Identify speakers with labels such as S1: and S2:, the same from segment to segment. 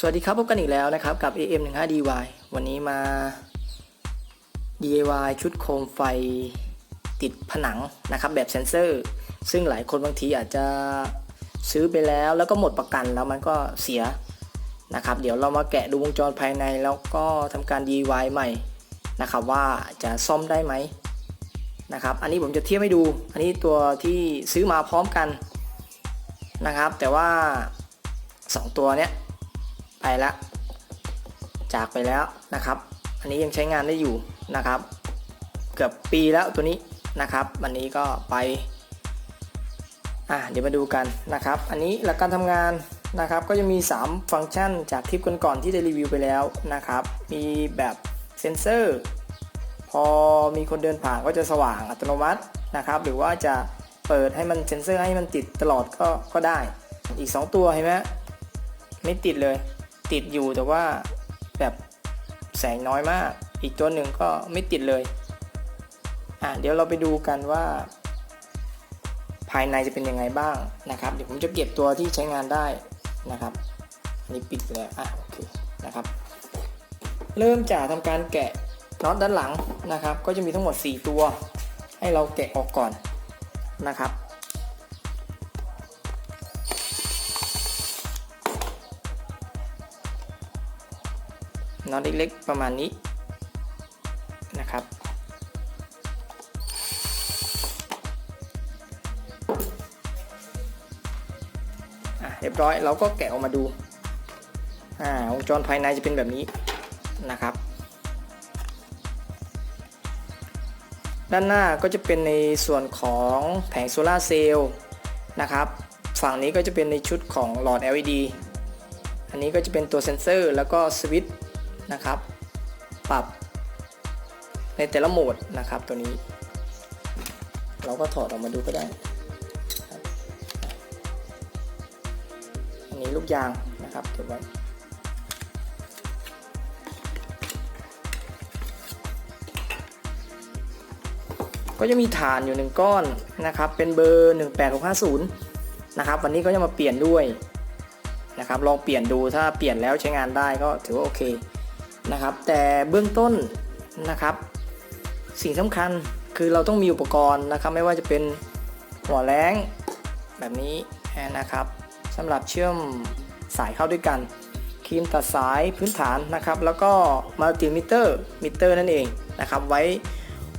S1: สวัสดีครับ พบกันอีกแล้วนะครับ กับ AM15DY วันนี้มา DIY ชุดโคมไฟติดผนังนะครับ แบบเซนเซอร์ ซึ่งหลายคนบางทีอาจจะซื้อไปแล้วแล้วก็หมดประกันแล้วมันก็เสียนะครับ เดี๋ยวเรามาแกะดูวงจรภายในแล้วก็ทำการ DIY ใหม่นะครับ ว่าจะซ่อมได้ไหมนะครับ อันนี้ผมจะเทียบให้ดู อันนี้ตัวที่ซื้อมาพร้อมกันนะครับ แต่ว่า 2 ตัวเนี้ย ไปแล้วจากไปแล้วนะครับ อันนี้ยังใช้งานได้อยู่นะครับ เกือบปีแล้วตัวนี้นะครับวันนี้ก็ไปอะเดี๋ยวมาดูกันนะครับ อันนี้หลักการทำงานนะครับ ก็จะมี 3 ฟังก์ชันจากคลิปก่อนๆที่ได้รีวิวไปแล้วนะครับ มีแบบเซนเซอร์พอมีคนเดินผ่านก็จะสว่างอัตโนมัตินะครับ หรือว่าจะเปิดให้มันเซนเซอร์ให้มันติดตลอดก็ก็ได้ อีก 2 ตัวเห็นไหมไม่ติดเลย ติดอยู่แต่ว่าแบบแสงน้อยมาก อีกตัวหนึ่งก็ไม่ติดเลย อะเดี๋ยวเราไปดูกันว่า ภายในจะเป็นยังไงบ้างนะครับ เดี๋ยวผมจะเก็บตัวที่ใช้งานได้นะครับ อันนี้ปิดแล้วอะโอเคนะครับ เริ่มจากทำการแกะน็อตด้านหลังนะครับ ก็จะมีทั้งหมด 4 ตัว ให้เราแกะออกก่อนนะครับ อตเล็กๆ ประมาณนี้นะครับ เรียบร้อยเราก็แกะออกมาดูอ่าวงจรภายในจะเป็นแบบนี้นะครับ ด้านหน้าก็จะเป็นในส่วนของแผงโซลาเซลล์นะครับ ฝั่งนี้ก็จะเป็นในชุดของหลอด LED อันนี้ก็จะเป็นตัวเซ็นเซอร์ แล้วก็สวิตช์ นะครับ ปรับในแต่ละโหมดนะครับตัวนี้ เราก็ถอดออกมาดูก็ได้อันนี้ลูกยางนะครับเก็บไว้ก็จะมีฐานอยู่หนึ่งก้อนนะครับ เป็นเบอร์ 18650 นะครับ วันนี้ก็จะมาเปลี่ยนด้วยนะครับ ลองเปลี่ยนดูถ้าเปลี่ยนแล้วใช้งานได้ก็ถือว่าโอเค นะครับ แต่เบื้องต้นนะครับ สิ่งสำคัญคือเราต้องมีอุปกรณ์นะครับ ไม่ว่าจะเป็นหัวแรงแบบนี้นะครับสำหรับเชื่อมสายเข้าด้วยกันครีมตัดสายพื้นฐานนะครับ แล้วก็มัลติมิเตอร์มิเตอร์นั่นเองนะครับ ไว้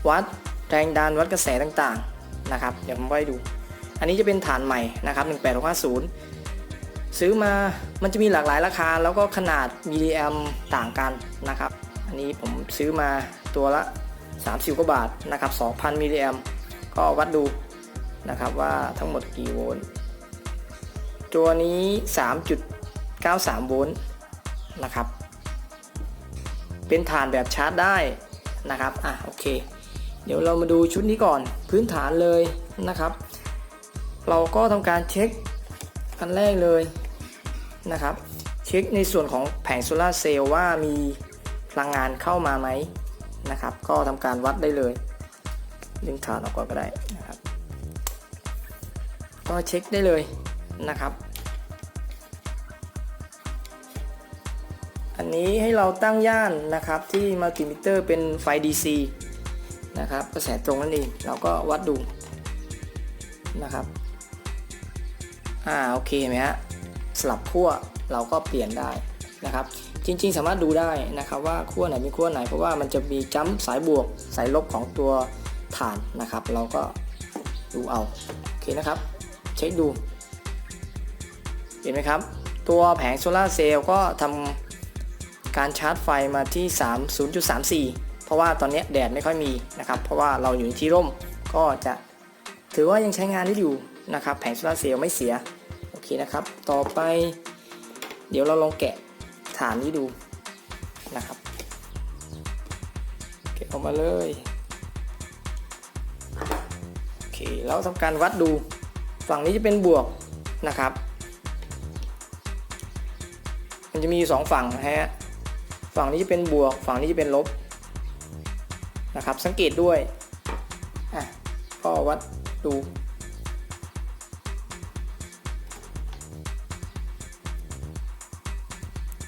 S1: วัดแรงดันวัดกระแสต่างๆนะครับ เดี๋ยวผมไว้ดู อันนี้จะเป็นฐานใหม่นะครับ 18650 ซื้อมามันจะมีหลากหลายราคา แล้วก็ขนาดมิลลิแอมต่างกันนะครับ อันนี้ผมซื้อมาตัวละ 30กว่าบาทนะครับ 2,000มิลลิแอมก็วัดดูนะครับว่าทั้งหมดกี่โวลต์ตัวนี้ 3.93 โวลต์นะครับ เป็นฐานแบบชาร์จได้นะครับ อะโอเค เดี๋ยวเรามาดูชุดนี้ก่อนพื้นฐานเลยนะครับ เราก็ทำการเช็ค อันแรกเลยนะครับ เช็คในส่วนของแผงโซลาเซลล์ว่ามีพลังงานเข้ามาไหมนะครับ ก็ทำการวัดได้เลยดึงฐานออกก่อนก็ได้นะครับ ก็เช็คได้เลยนะครับ อันนี้ให้เราตั้งย่านนะครับที่มัลติมิเตอร์เป็นไฟ DC นะครับกระแสตรงนั่นเองเราก็วัดดูนะครับ อ่าโอเคเห็นไหมฮะสลับขั้วเราก็เปลี่ยนได้นะครับ จริงๆ สามารถดูได้นะครับว่าขั้วไหนเป็นขั้วไหน เพราะว่ามันจะมีจัมป์สายบวกสายลบของตัวฐานนะครับ เราก็ดูเอาโอเคนะครับ เช็คดู เห็นไหมครับ ตัวแผงโซลาเซลล์ก็ทำการชาร์จไฟมาที่ 3 0.34 เพราะว่าตอนนี้แดดไม่ค่อยมีนะครับ เพราะว่าเราอยู่ในที่ร่มก็จะถือว่ายังใช้งานได้อยู่นะครับ แผงโซลาเซลล์ไม่เสีย เคนะครับ ต่อไปเดี๋ยวเราลองแกะฐานนี้ดูนะครับ แกะออกมาเลยโอเคแล้วทำการวัดดู ฝั่งนี้จะเป็นบวกนะครับ มันจะมีอยู่สองฝั่งนะฮะฝั่งนี้จะเป็นบวก ฝั่งนี้จะเป็นลบนะครับ สังเกตด้วยอะก็วัดดู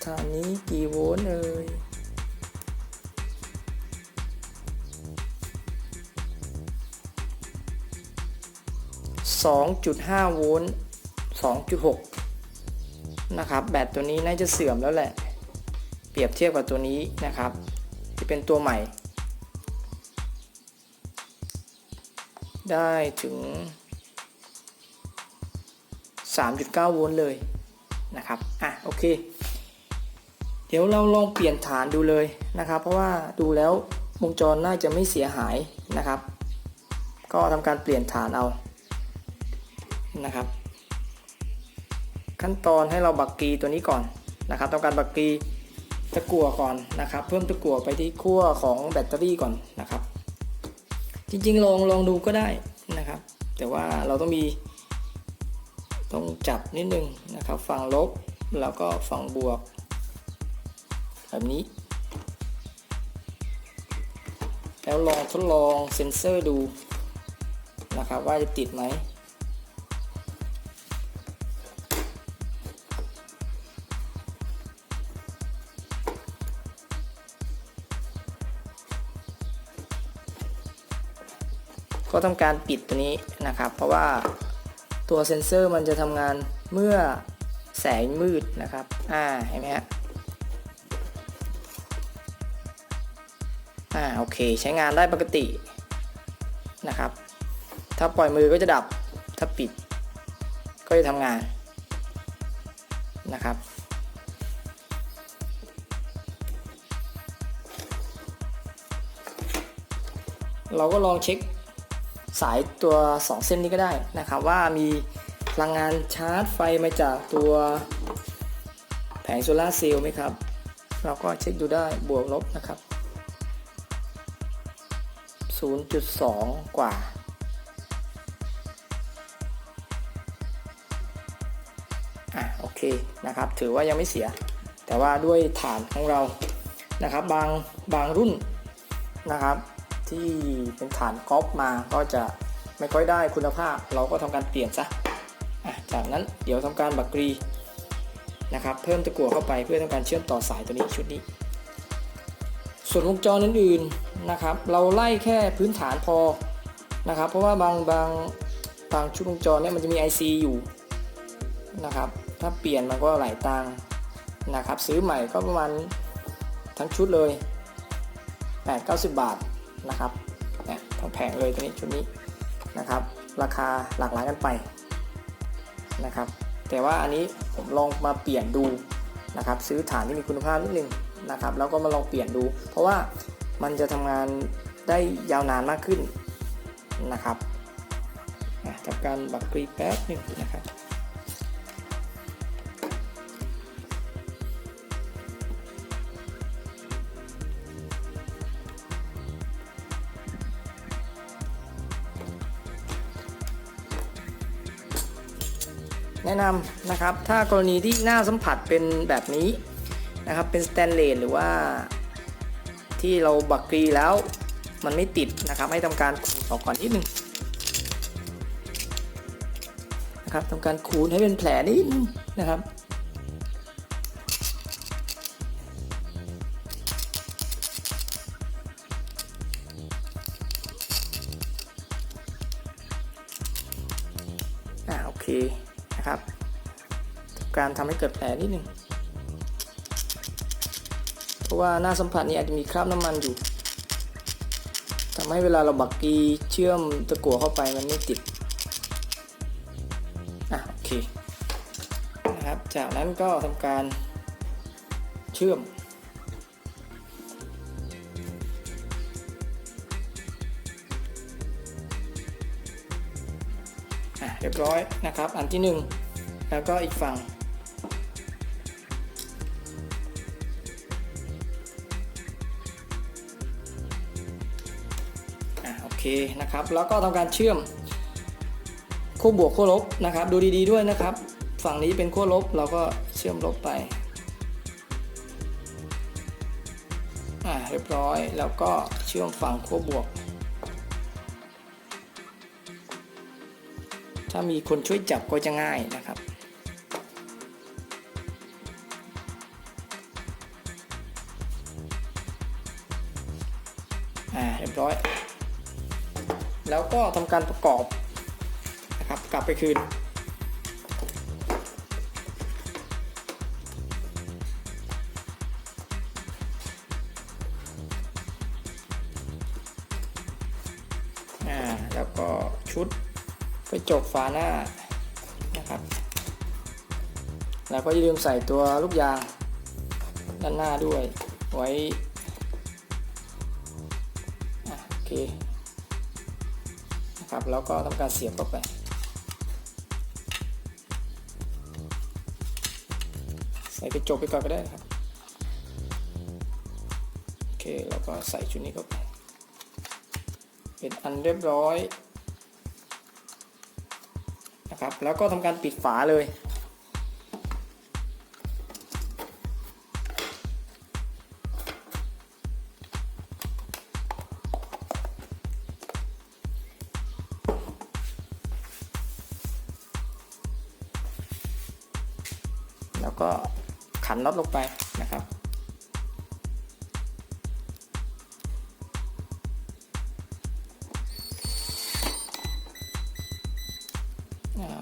S1: ฐานนี้กี่โวลต์เอ่ยสองจุดห้าโวลต์สองจุดหกนะครับ แบตตัวนี้น่าจะเสื่อมแล้วแหละ เปรียบเทียบกับตัวนี้นะครับ ที่เป็นตัวใหม่ ได้ถึง 3.9 โวลต์เลยนะครับ อะ โอเค เดี๋ยวเราลองเปลี่ยนฐานดูเลยนะครับ เพราะว่าดูแล้ววงจรน่าจะไม่เสียหายนะครับ ก็ทำการเปลี่ยนฐานเอานะครับ ขั้นตอนให้เราบักกีตัวนี้ก่อนนะครับทำการบักกีตะกั่วก่อนนะครับ เพิ่มตะกั่วไปที่ขั้วของแบตเตอรี่ก่อนนะครับ จริงๆลองลองดูก็ได้นะครับ แต่ว่าเราต้องมีต้องจับนิดนึงนะครับ ฝั่งลบแล้วก็ฝั่งบวก แบบนี้ แล้วลองทดลองเซ็นเซอร์ดูนะครับว่าจะติดไหมก็ทำการปิดตัวนี้นะครับ เพราะว่าตัวเซ็นเซอร์มันจะทำงานเมื่อแสงมืดนะครับ อ่า เห็นไหมฮะ อ่าโอเค ใช้งานได้ปกตินะครับ ถ้าปล่อยมือก็จะดับ ถ้าปิดก็จะทำงานนะครับ เราก็ลองเช็คสายตัว 2 เส้นนี้ก็ได้นะครับ ว่ามีพลังงานชาร์จไฟมาจากตัวแผงโซลาร์เซลล์ไหมครับ เราก็เช็คดูได้บวกลบนะครับ 0.2 กว่า อะโอเคนะครับ ถือว่ายังไม่เสีย แต่ว่าด้วยฐานของเรานะครับ บางบางรุ่นนะครับ ที่เป็นฐานก๊อปมาก็จะไม่ค่อยได้คุณภาพ เราก็ทำการเปลี่ยนซะะจากนั้นเดี๋ยวทำการบักกรีนะครับ เพิ่มตะกั่วเข้าไปเพื่อทำการเชื่อมต่อสายตัวนี้ชุดนี้ ส่วนวงจรอื่นๆนะครับ เราไล่แค่พื้นฐานพอนะครับ เพราะว่าบางบางบางชุดวงจรเนี่ยมันจะมี IC อยู่นะครับ ถ้าเปลี่ยนมันก็หลายตังค์นะครับ ซื้อใหม่ก็ประมาณทั้งชุดเลย 8-90 บาทนะครับเนี่ยทั้งแผงเลยตัวนี้ชุดนี้นะครับ ราคาหลากหลายกันไปนะครับ แต่ว่าอันนี้ผมลองมาเปลี่ยนดูนะครับ ซื้อฐานที่มีคุณภาพนิดนึง นะครับแล้วก็มาลองเปลี่ยนดู เพราะว่ามันจะทำงานได้ยาวนานมากขึ้นนะครับทำการบักกรีแป๊บหนึ่งนะครับแนะนำนะครับ ถ้ากรณีที่หน้าสัมผัสเป็นแบบนี้ นะครับเป็นสแตนเลสหรือว่าที่เราบักกรีแล้วมันไม่ติดนะครับ ให้ทำการขูดออกก่อนนิดนึงนะครับทำการขูดให้เป็นแผลนิดนึงนะครับอ่าโอเคนะครับ การทำให้เกิดแผลนิดหนึ่ง ราะว่าหน้าสัมผัสนี้อาจจะมีคราบน้ำมันอยู่ทำให้เวลาเราบักกีเชื่อมตะกั่วเข้าไปมันไม่ติดอะโอเคนะครับจากนั้นก็ทำการเชื่อมอะเรียบร้อยนะครับ อันที่หนึ่งแล้วก็อีกฝั่ง เคนะครับ แล้วก็ทำการเชื่อมขั้วบวกขั้วลบนะครับ ดูดีๆด้วยนะครับ ฝั่งนี้เป็นขั้วลบเราก็เชื่อมลบไปอ่าเรียบร้อยแล้วก็เชื่อมฝั่งขั้วบวก ถ้ามีคนช่วยจับก็จะง่ายนะครับอ่าเรียบร้อย แล้วก็ทำการประกอบนะครับกลับไปคืน อ่า แล้วก็ชุดกระจกฝาหน้านะครับ แล้วก็อย่าลืมใส่ตัวลูกยางด้านหน้าด้วยไว้โอเค นะครับ แล้วก็ทำการเสียบเข้าไป ใส่กระจกไปก่อนก็ได้ครับโอเคแล้วก็ใส่ชุดนี้เข้าไป เป็นอันเรียบร้อยนะครับแล้วก็ทำการปิดฝาเลย ก็ขันน็อตลงไปนะครับ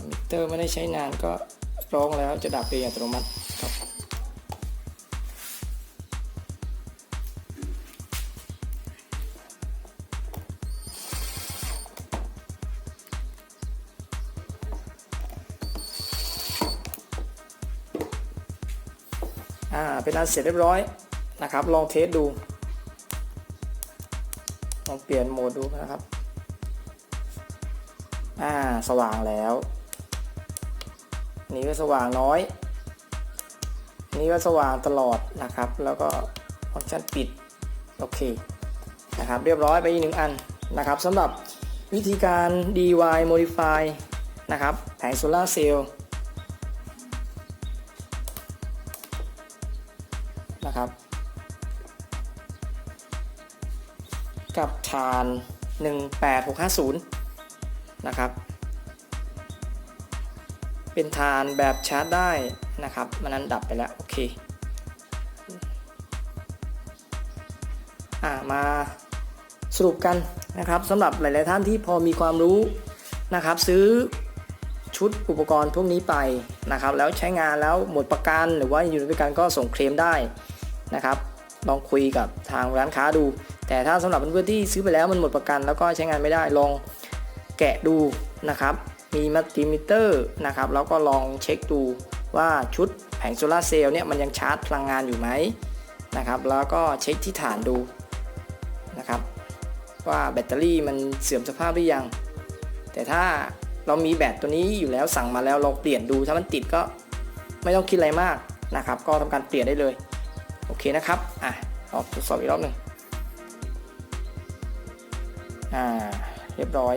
S1: มิเตอร์ไม่ได้ใช้นานก็ร้องแล้วจะดับเองอัตโนมัติครับ เป็นอันเสร็จเรียบร้อยนะครับ ลองเทสดู ลองเปลี่ยนโหมดดูนะครับ อ่า สว่างแล้ว นี่ก็สว่างน้อย นี่ก็สว่างตลอดนะครับ แล้วก็ฟังก์ชันปิด โอเค นะครับ เรียบร้อยไปอีกหนึ่งอันนะครับสำหรับวิธีการ DIY modify นะครับ แผงโซลาร์เซลล์ กับฐาน 18650 นะครับ เป็นฐานแบบชาร์จได้นะครับ มันนั้นดับไปแล้ว โอเคอ่ามาสรุปกันนะครับสำหรับหลาย ๆ ท่านที่พอมีความรู้นะครับ ซื้อชุดอุปกรณ์พวกนี้ไปนะครับ แล้วใช้งานแล้วหมดประกันหรือว่าอยู่ในประกันก็ส่งเคลมได้นะครับ ลองคุยกับทางร้านค้าดู แต่ถ้าสำหรับเพื่อนๆที่ซื้อไปแล้วมันหมดประกัน แล้วก็ใช้งานไม่ได้ลองแกะดูนะครับ มีมัลติมิเตอร์นะครับแล้วก็ลองเช็คดูว่าชุดแผงโซลาเซลล์เนี่ยมันยังชาร์จพลังงานอยู่ไหมนะครับแล้วก็เช็คที่ฐานดูนะครับว่าแบตเตอรี่มันเสื่อมสภาพหรือยัง แต่ถ้าเรามีแบตตัวนี้อยู่แล้วสั่งมาแล้วลองเปลี่ยนดูถ้ามันติดก็ไม่ต้องคิดอะไรมากนะครับ ก็ทำการเปลี่ยนได้เลย โอเคนะครับอะลองทดสอบอีกรอบหนึ่ง อ่าเรียบร้อย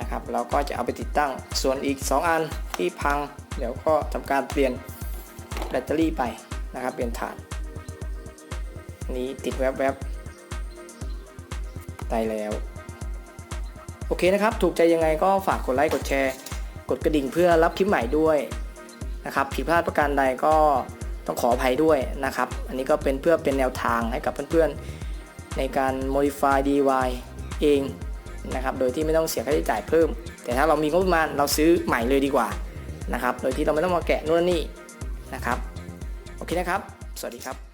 S1: นะครับเราก็จะเอาไปติดตั้งส่วนอีก 2 อันที่พัง เดี๋ยวก็ทำการเปลี่ยนแบตเตอรี่ไปนะครับ เปลี่ยนฐาน นี้ติดแวบๆได้แล้ว โอเคนะครับ ถูกใจยังไงก็ฝากกดไลค์กดแชร์ กดกระดิ่งเพื่อรับคลิปใหม่ด้วยนะครับผิดพลาดประการใดก็ต้องขออภัยด้วยนะครับ อันนี้ก็เป็นเพื่อเป็นแนวทางให้กับเพื่อนๆ ในการ modify DIY เองนะครับโดยที่ไม่ต้องเสียค่าใช้จ่ายเพิ่ม แต่ถ้าเรามีงบประมาณเราซื้อใหม่เลยดีกว่านะครับโดยที่เราไม่ต้องมาแกะนู่นนี่นะครับโอเคนะครับ สวัสดีครับ